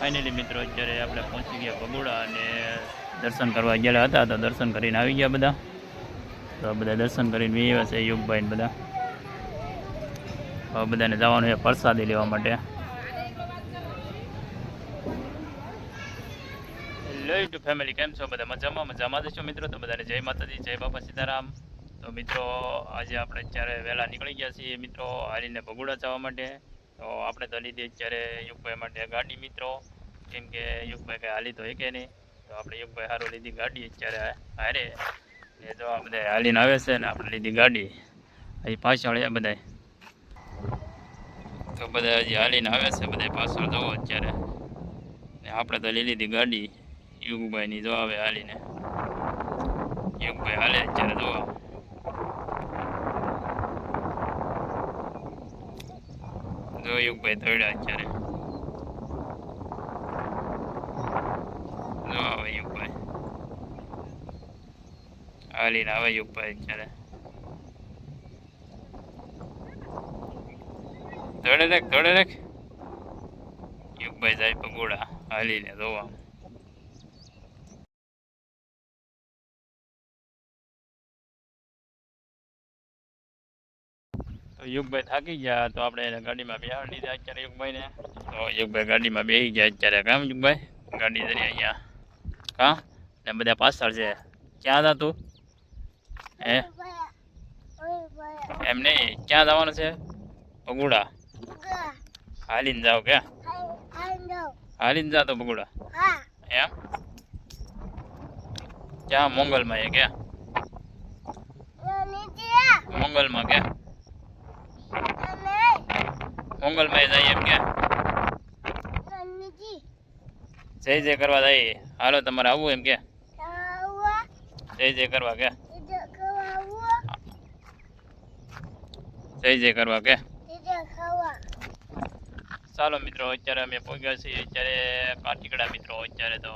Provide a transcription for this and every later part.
Finally મિત્રો, અત્યારે આપણે પહોંચી ગયા ભગોડા અને દર્શન કરવા ગયેલા હતા, તો દર્શન કરીને આવી ગયા બધા. તો બધા દર્શન કરીને બી આવ્યા છે, યુગભાઈ ને બધા. હવે બધાને જવાનું છે પ્રસાદી લેવા માટે. હેલો ટુ ફેમિલી કેમ છો બધા? મજામાં? મજામાં જ છો મિત્રો? તો બધાને જય માતાજી, જય બાપા સીતારામ. તો મિત્રો, આજે આપણે અત્યારે વહેલા નીકળી ગયા છીએ મિત્રો, હારીને ભગોડા જવા માટે. તો આપણે તો લીધી અત્યારે યુગભાઈ માટે ગાડી મિત્રો. કેમ કે યુગભાઈ કંઈ હાલી તો કે નહીં. તો આપણે યુગભાઈ સારું લીધી ગાડી અત્યારે હારે ને જો આ બધા હાલીને આવે છે ને આપણે લીધી ગાડી. અહીં પાછળ એ બધા તો બધા હજી હાલીને આવે છે બધા પાછળ જવો અત્યારે. ને આપણે તો લઈ લીધી ગાડી. યુગભાઈની જો આવે હાલીને. યુગભાઈ હાલે અત્યારે જોવા. જો યુગભાઈ દોડ્યા અત્યારે. જો આવે યુગભાઈ હાલીને આવે યુગભાઈ અત્યારે. દોડે રાખ દોડે રાખ. યુગભાઈ જાય પગોડા હાલીને જોવા યુગભાઈ થાકી ગયા તો આપણે એને ગાડીમાં બેહાડી દીધા અત્યારે યુગભાઈને. તો યુગભાઈ ગાડીમાં બેસી ગયા અત્યારે. કામ યુગભાઈ? ગાડી ધરી અહીંયા. હા? ને બધા પાછળ છે. ક્યાં હતા તું? હે? એમ નહીં. ક્યાં જવાનું છે? બગુડા? હાલીને જાઓ કે? હાલીને જા તો બગુડા. એમ? ક્યાં? મોંગલમાં એ કે? મોંગલમાં કે? મોંગલમાં એ જાય એમ કે. જય જય કરવા જાય. હાલો તમારે આવવું એમ કે. જય જય કરવા કે. જય જય કરવા કે. ચાલો મિત્રો અત્યારે અમે પહોંચ્યા છીએ. અત્યારે કાઠીકડા મિત્રો અત્યારે તો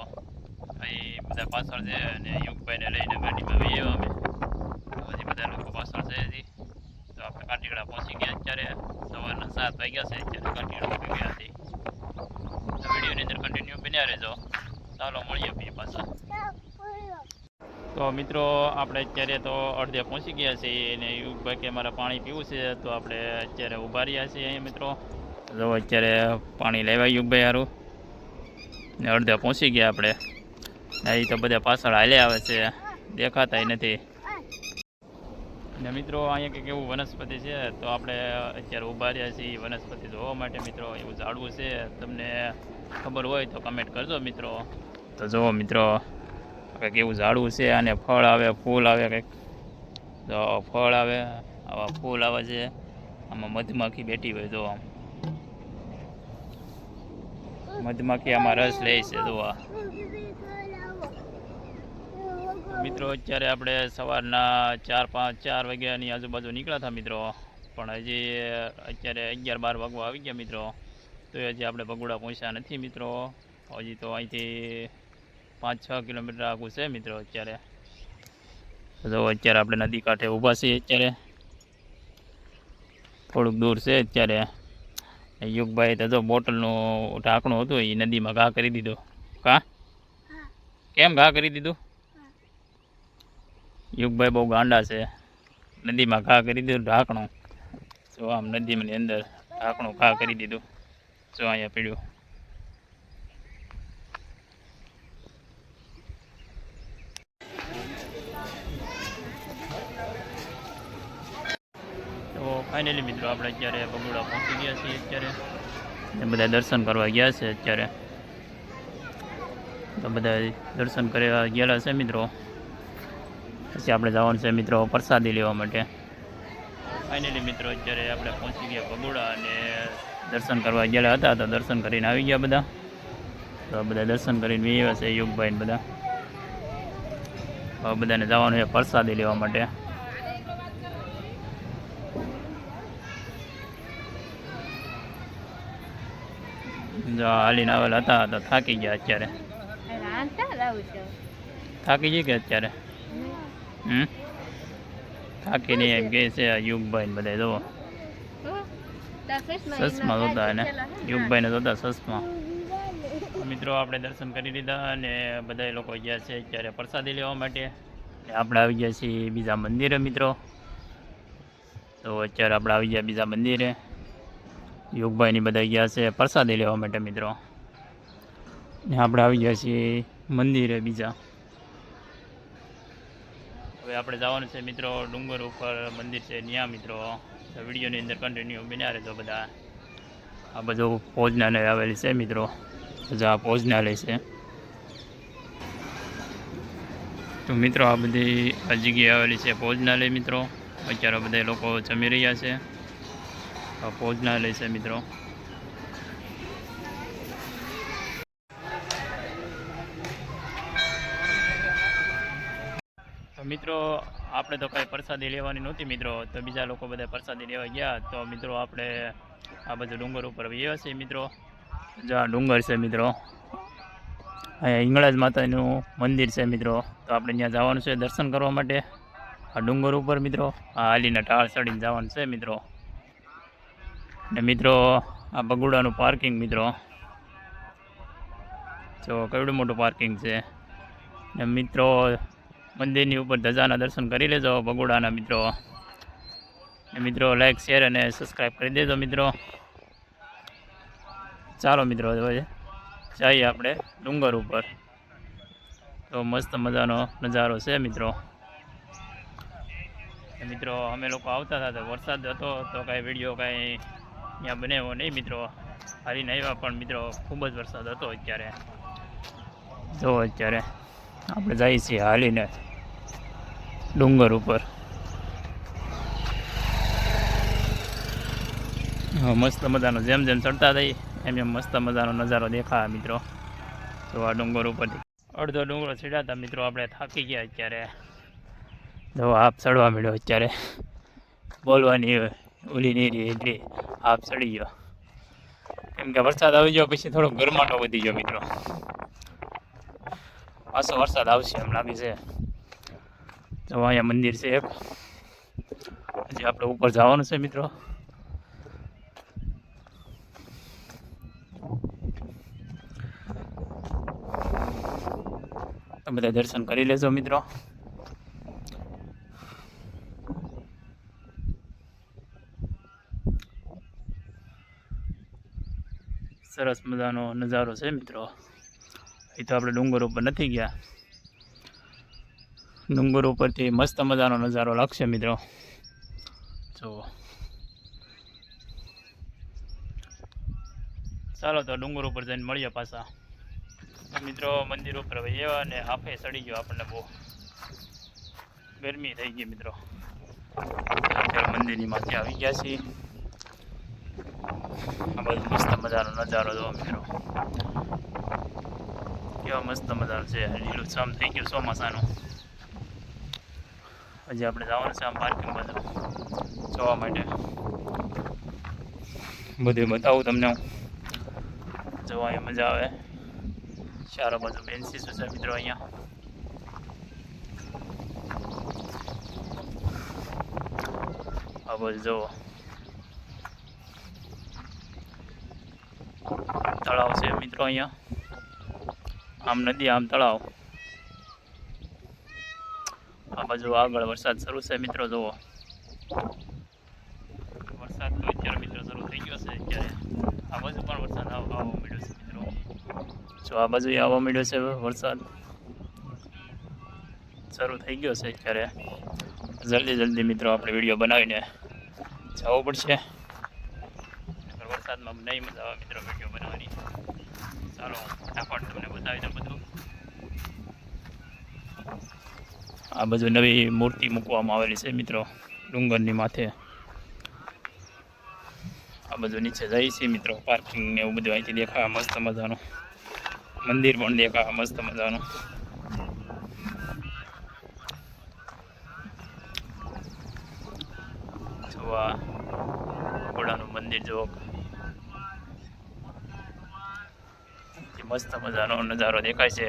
અહીં બધા પાછળ છે અને યુગભાઈને લઈને ગાડીમાં આવીએ અમે. પછી બધા લોકો પાછળ છે તો કાઠીકડા પહોંચી ગયા અત્યારે સવારના સાત વાગ્યા છે, અત્યારે કાઠીકડા પહોંચી ગયા હતી વિડીયોની અંદર કન્ટિન્યુ બન્યા રહેજો. ચાલો, મળીએ પછી પાછા. તો મિત્રો, આપણે અત્યારે તો અડધે પહોંચી ગયા છીએ અને યુગભાઈ કે મારે પાણી પીવું છે, તો આપણે અત્યારે ઊભા રહ્યા છીએ અહીંયા મિત્રો. જો અત્યારે પાણી લેવા યુગભાઈ સારું ને અડધે પહોંચી ગયા આપણે. એ તો બધા પાછળ હાલે આવે છે. દેખાતાય નથી. ને મિત્રો, અહીંયા કંઈક એવું વનસ્પતિ છે, તો આપણે અત્યારે ઊભા રહ્યા છીએ વનસ્પતિ જોવા માટે. મિત્રો, એવું ઝાડવું છે. તમને ખબર હોય તો કમેન્ટ કરજો, મિત્રો. તો જુઓ, મિત્રો કંઈક એવું ઝાડવું છે, અને ફળ આવે, ફૂલ આવે કંઈક. તો ફળ આવે, આવા ફૂલ આવે છે. આમાં મધમાખી બેઠી હોય જો મધમાખી આમાં રસ લે છે જોવા મિત્રો અત્યારે આપણે સવારના ચાર પાંચ ચાર વાગ્યાની આજુબાજુ નીકળ્યા હતા મિત્રો. પણ હજી અત્યારે અગિયાર બાર વાગવા આવી ગયા મિત્રો. તો હજી આપણે બગોડા પહોંચ્યા નથી મિત્રો. હજી તો અહીંથી પાંચ છ કિલોમીટર આગું છે મિત્રો અત્યારે. જો અત્યારે આપણે નદી કાંઠે ઊભા છીએ અત્યારે. થોડુંક દૂર છે અત્યારે. યુગભાઈ તો જો બોટલનું ઢાંકણું હતું એ નદીમાં ઘા કરી દીધું. કા કેમ ઘા કરી દીધું? યુગભાઈ બહુ ગાંડા છે. નદીમાં ઘા કરી દીધું, ઢાંકણું. જો આમ નદીમાંની અંદર ઢાંકણું ઘા કરી દીધું. જો અહીંયા પીડ્યું. તો ફાઇનલી મિત્રો આપણે અત્યારે બગોડા પહોંચી ગયા છીએ અત્યારે. બધા દર્શન કરવા ગયા છે અત્યારે. તો બધા દર્શન કરવા ગયેલા છે મિત્રો. પછી આપણે જવાનું છે મિત્રો પ્રસાદી લેવા માટે. ફાઇનલી મિત્રો અત્યારે આપણે પહોંચી ગયા બગોડા અને દર્શન કરવા ગયેલા હતા તો દર્શન કરીને આવી ગયા બધા. તો બધા દર્શન કરીને બી આવ્યા છે યુગભાઈ ને બધા. હવે બધાને જવાનું છે પ્રસાદી લેવા માટે. જો હાલીને આવેલા હતા તો થાકી ગયા અત્યારે. થાકી જઈ કે અત્યારે. હમ? થાકીને એમ કે છે યુગભાઈ બધા જુઓ સસમા જોતા ને? યુગભાઈ ને જોતા સસમા. મિત્રો, આપણે દર્શન કરી લીધા અને બધા લોકો ગયા છે અત્યારે પ્રસાદી લેવા માટે. આપણે આવી ગયા છીએ બીજા મંદિરે, મિત્રો. તો અત્યારે આપણે આવી ગયા બીજા મંદિરે. યુગભાઈની બધા ગયા છે પ્રસાદી લેવા માટે, મિત્રો. ને આપણે આવી ગયા છીએ મંદિરે બીજા. આપણે જવાનું છે મિત્રો ડુંગર ઉપર, મંદિર છે ત્યાં મિત્રો. વિડીયોની અંદર કન્ટિન્યુ બન્યા રહેજો બધા. આ બધું ભોજનાલય આવેલી છે મિત્રો. બધા ભોજનાલય છે. તો મિત્રો આ બધી આ જગ્યાએ આવેલી છે ભોજનાલય મિત્રો. અત્યારે બધા લોકો જમી રહ્યા છે. આ ભોજનાલય છે મિત્રો. મિત્રો, આપણે તો કાંઈ પ્રસાદી લેવાની નહોતી મિત્રો, તો બીજા લોકો બધા પ્રસાદી લેવા ગયા. તો મિત્રો, આપણે આ બધું ડુંગર ઉપર આવ્યા છે મિત્રો. જો આ ડુંગર છે મિત્રો. અહીંયા હિંગળાજ માતાનું મંદિર છે મિત્રો. તો આપણે ત્યાં જવાનું છે દર્શન કરવા માટે. આ ડુંગર ઉપર મિત્રો, આ હાલીના ટાળ ચડીને જવાનું છે મિત્રો. ને મિત્રો, આ બગુડાનું પાર્કિંગ મિત્રો. જો કેવડું મોટું પાર્કિંગ છે. ને મિત્રો મંદિરની ઉપર ધજાના દર્શન કરી લેજો, બગોડાના મિત્રો. મિત્રો લાઈક શેર અને સબસ્ક્રાઈબ કરી દેજો, મિત્રો. ચાલો મિત્રો, હવે જઈએ આપણે ડુંગર ઉપર. તો મસ્ત મજાનો નજારો છે, મિત્રો. મિત્રો, અમે લોકો આવતા હતા તો વરસાદ હતો, તો કાંઈ વીડિયો કાંઈ ત્યાં બનાવ્યો નહીં, મિત્રો. હારીને આવ્યા પણ, મિત્રો, ખૂબ જ વરસાદ હતો અત્યારે. જો અત્યારે. આપણે જઈએ છીએ હાલીને ડુંગર ઉપર. મસ્ત મજાનો જેમ જેમ ચડતા થઈ એમ એમ મસ્ત મજાનો નજારો દેખાય મિત્રો. તો આ ડુંગર ઉપરથી. અડધો ડુંગરો ચડ્યા મિત્રો, આપણે થાકી ગયા અત્યારે. જો આપ ચડવા મળ્યો અત્યારે. બોલવાની ઓલી નહીં રહી એટલી આપ ચડી ગયો. કેમ કે વરસાદ આવી ગયો, પછી થોડો ગરમાટો વધી ગયો મિત્રો. પાછો વરસાદ આવશે, એમ લાગે છે. તો અહીંયા મંદિર છે એક. હજી આપણે ઉપર જવાનું છે, મિત્રો. બધા દર્શન કરી લેજો, મિત્રો. સરસ મજાનો નજારો છે, મિત્રો. એ તો આપણે ડુંગર ઉપર નથી ગયા. ડુંગર ઉપરથી મસ્ત મજાનો નજારો લાગશે મિત્રો. જો. ચાલો તો ડુંગર ઉપર જઈને મળીએ પાછા. મિત્રો, મંદિર ઉપર એવા અને હાફે ચડી ગયો આપણને બહુ. ગરમી થઈ ગઈ મિત્રો. અત્યારે મંદિરની માથે આવી ગયા છીએ. આ બધું મસ્ત મજાનો નજારો જોવો મિત્રો. કેવા મસ્ત મજાનું છે. લીલું છમ થઈ ગયું ચોમાસાનું. હજી આપણે જવાનું છે આમ પાર્કિંગ બધું જોવા માટે. બધું બતાવું તમને હું. જોવાની મજા આવે. સારો બાજુ બેન્સીસ છે મિત્રો અહીંયા? આ બધું જુઓ. તળાવ છે મિત્રો અહીંયા. આમ નદી, આમ તળાવ. આ બાજુ આગળ વરસાદ શરૂ છે, મિત્રો, જુઓ. વરસાદ તો અત્યારે, મિત્રો, શરૂ થઈ ગયો છે, અત્યારે આ બાજુ પણ વરસાદ આવ- આવવા મળ્યો છે, મિત્રો. જો આ બાજુ આવવા મળ્યો છે, વરસાદ શરૂ થઈ ગયો છે અત્યારે. જલ્દી જલ્દી, મિત્રો, આપણે વીડિયો બનાવીને જવું પડશે. વરસાદમાં નહીં મજા આવે, મિત્રો, વીડિયો બનાવવાની. ચાલો ફટાફટ તમને બતાવી દઉં બધું. આ બધું નવી મૂર્તિ મૂકવામાં આવેલી છે મિત્રો, ડુંગરની માથે. આ બધું નીચે જાય છે મિત્રો પાર્કિંગ ને એવું બધું અહીંથી દેખાય, મસ્ત મજાનું. મંદિર પણ દેખાય, મસ્ત મજાનું. જોવા ઘોડાનું મંદિર જોવો. મસ્ત મજાનો નજારો દેખાય છે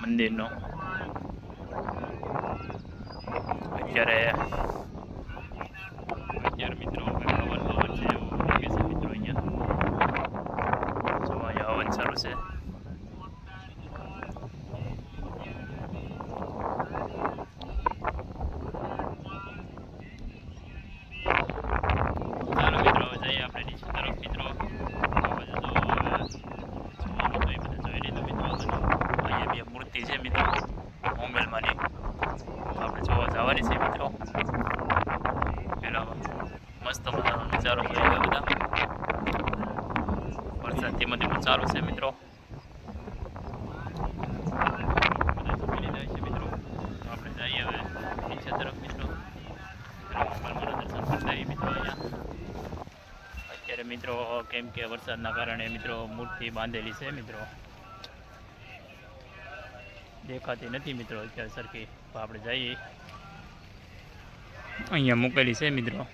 મંદિરનો. અત્યારે મસ્ત મજાનો નજારો અહીંયા બધા. વરસાદ ધીમે ધીમે ચાલુ છે, મિત્રો. મિત્રો. કેમ કે વરસાદના કારણે, મિત્રો, મૂર્તિ બાંધેલી છે, મિત્રો. દેખાતી નથી, મિત્રો, અત્યારે સરખી. આપણે જઈએ. અહીંયા મૂકેલી છે, મિત્રો.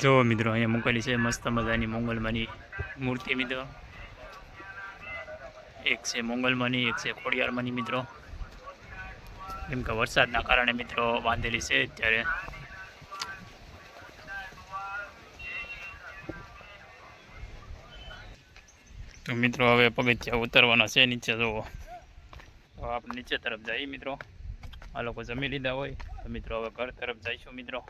જો મિત્રો, અહીંયા મૂકેલી છે મસ્ત મજાની મોંગલમાની મૂર્તિ મિત્રો. એક છે મોંગલમાની એક છે ખોડિયારમાંની મિત્રો. કેમ કે વરસાદના કારણે મિત્રો બાંધેલી છે અત્યારે. તો મિત્રો, હવે પગથિયા ઉતરવાના છે, નીચે જુઓ. તો આપણે નીચે તરફ જઈએ મિત્રો. આ લોકો જમી લીધા હોય. તો મિત્રો, હવે ઘર તરફ જઈશું મિત્રો.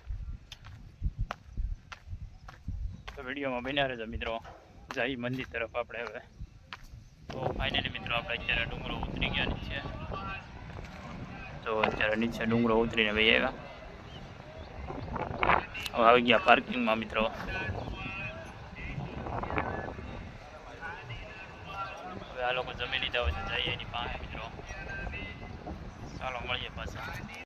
તો વિડીયોમાં બન્યા રહેજો મિત્રો. જઈ મંદિર તરફ આપણે હવે. તો ફાઇનલી મિત્રો આપણે અત્યારે ડુંગરો ઉતરી ગયા નીચે તો અત્યારે નીચે ડુંગરો ઉતરીને ભાઈ આવ્યા. હવે આવી ગયા પાર્કિંગમાં મિત્રો. હવે આ લોકો જમી લીધા હોય તો જઈએ એની પાસે મિત્રો. ચાલો મળીએ પાછા.